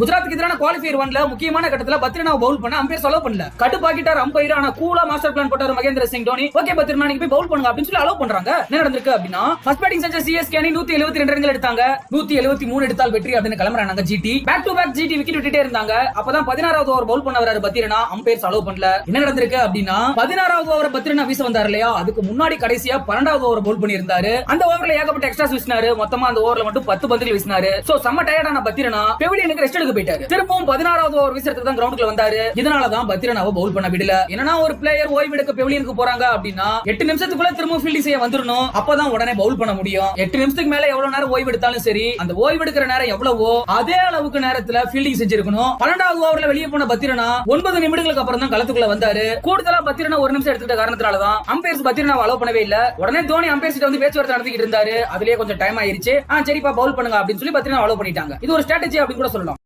குஜராத்துக்கு எதிரான குவாலிஃபயர் ஒன்ல முக்கியமான கட்டத்துல பத்ரினாவை பவுல் பண்ண அம்பேர் செலவு பண்ணல. கட்டுப்பாக்கிட்டார் அம்பையர் ஆனா கூலா மாஸ்டர் பிளான் போட்டார் மகேந்திர சிங் தோனி. ஓகே பத்ரினா நீங்க போய் பவுல் பண்ணுங்க அப்படின்னு சொல்லி அலோவ் பண்றாங்க. என்ன நடந்திருக்கு அப்படின்னா ஃபர்ஸ்ட் பேட்டிங் செஞ்ச சிஎஸ்கே அணி நூத்தி எழுபத்தி ரெண்டு ரன்கள் எடுத்தாங்க. நூத்தி எழுபத்தி மூணு எடுத்தால் வெற்றி அப்படின்னு கிளம்புறாங்க GT back to back GT wicket விட்டுட்டே இருந்தாங்க. அப்பதான் பதினாறாவது ஓவர் பவுல் பண்ண வராரு பத்ரினா அம்பையர் அலோவ் பண்ணல. என்ன நடந்திருக்கு அப்படின்னா பதினாறாவது ஓவர் பத்ரினா வீச வந்தார் இல்லையா? அதுக்கு முன்னாடி கடைசியா பன்னெண்டாவது ஓவர் பவுல் பண்ணியிருந்தாரு. அந்த ஓவர்ல ஏகப்பட்ட எக்ஸ்ட்ரா வீசினாரு மொத்தமா அந்த ஓவர்ல மட்டும் பத்து பந்துகள் வீசினாரு. சோ செம்ம டயர்டான பத்திரனா பெவிலியனுக்கு ரெஸ்ட் பதினேழுக்கு போயிட்டாரு. திரும்பவும் பதினாறாவது ஓவர் வீசுறதுக்கு தான் கிரவுண்டுக்குள்ள வந்தாரு. இதனாலதான் பத்திரனாவை பவுல் பண்ண விடல. என்னன்னா ஒரு பிளேயர் ஓய்வு எடுக்க பெவிலியனுக்கு போறாங்க அப்படின்னா எட்டு நிமிஷத்துக்குள்ள திரும்ப ஃபீல்டிங் செய்ய வந்துடணும் அப்பதான் உடனே பவுல் பண்ண முடியும். எட்டு நிமிஷத்துக்கு மேல எவ்வளவு நேரம் ஓய்வு எடுத்தாலும் சரி அந்த ஓய்வு எடுக்கிற நேரம் எவ்வளவோ அதே அளவுக்கு நேரத்துல ஃபீல்டிங் செஞ்சிருக்கணும். பன்னெண்டாவது ஓவர்ல வெளியே போன பத்திரனா ஒன்பது நிமிடங்களுக்கு அப்புறம் தான் களத்துக்குள்ள வந்தாரு. கூடுதலா பத்திரனா ஒரு நிமிஷம் எடுத்துக்கிட்ட காரணத்தினாலதான் அம்பையர்ஸ் பத்திரனாவை அலோவ் பண்ணவே இல்ல. உடனே தோனி அம்பையர்ஸ் கிட்ட வந்து பேச்சுவார்த்தை நடத்திக்கிட்டு இருந்தாரு. அதுலயே கொஞ்சம் டைம் ஆயிருச்சு. ஆ சரிப்பா பவுல் பண்ணுங்க அப்படின்னு சொல்லி பத்திரனா அலோவ் பண்ணிட்டாங்க. இது ஒரு ஸ்ட்ராட்டஜி அப்படின்னு கூட சொல்லலாம்.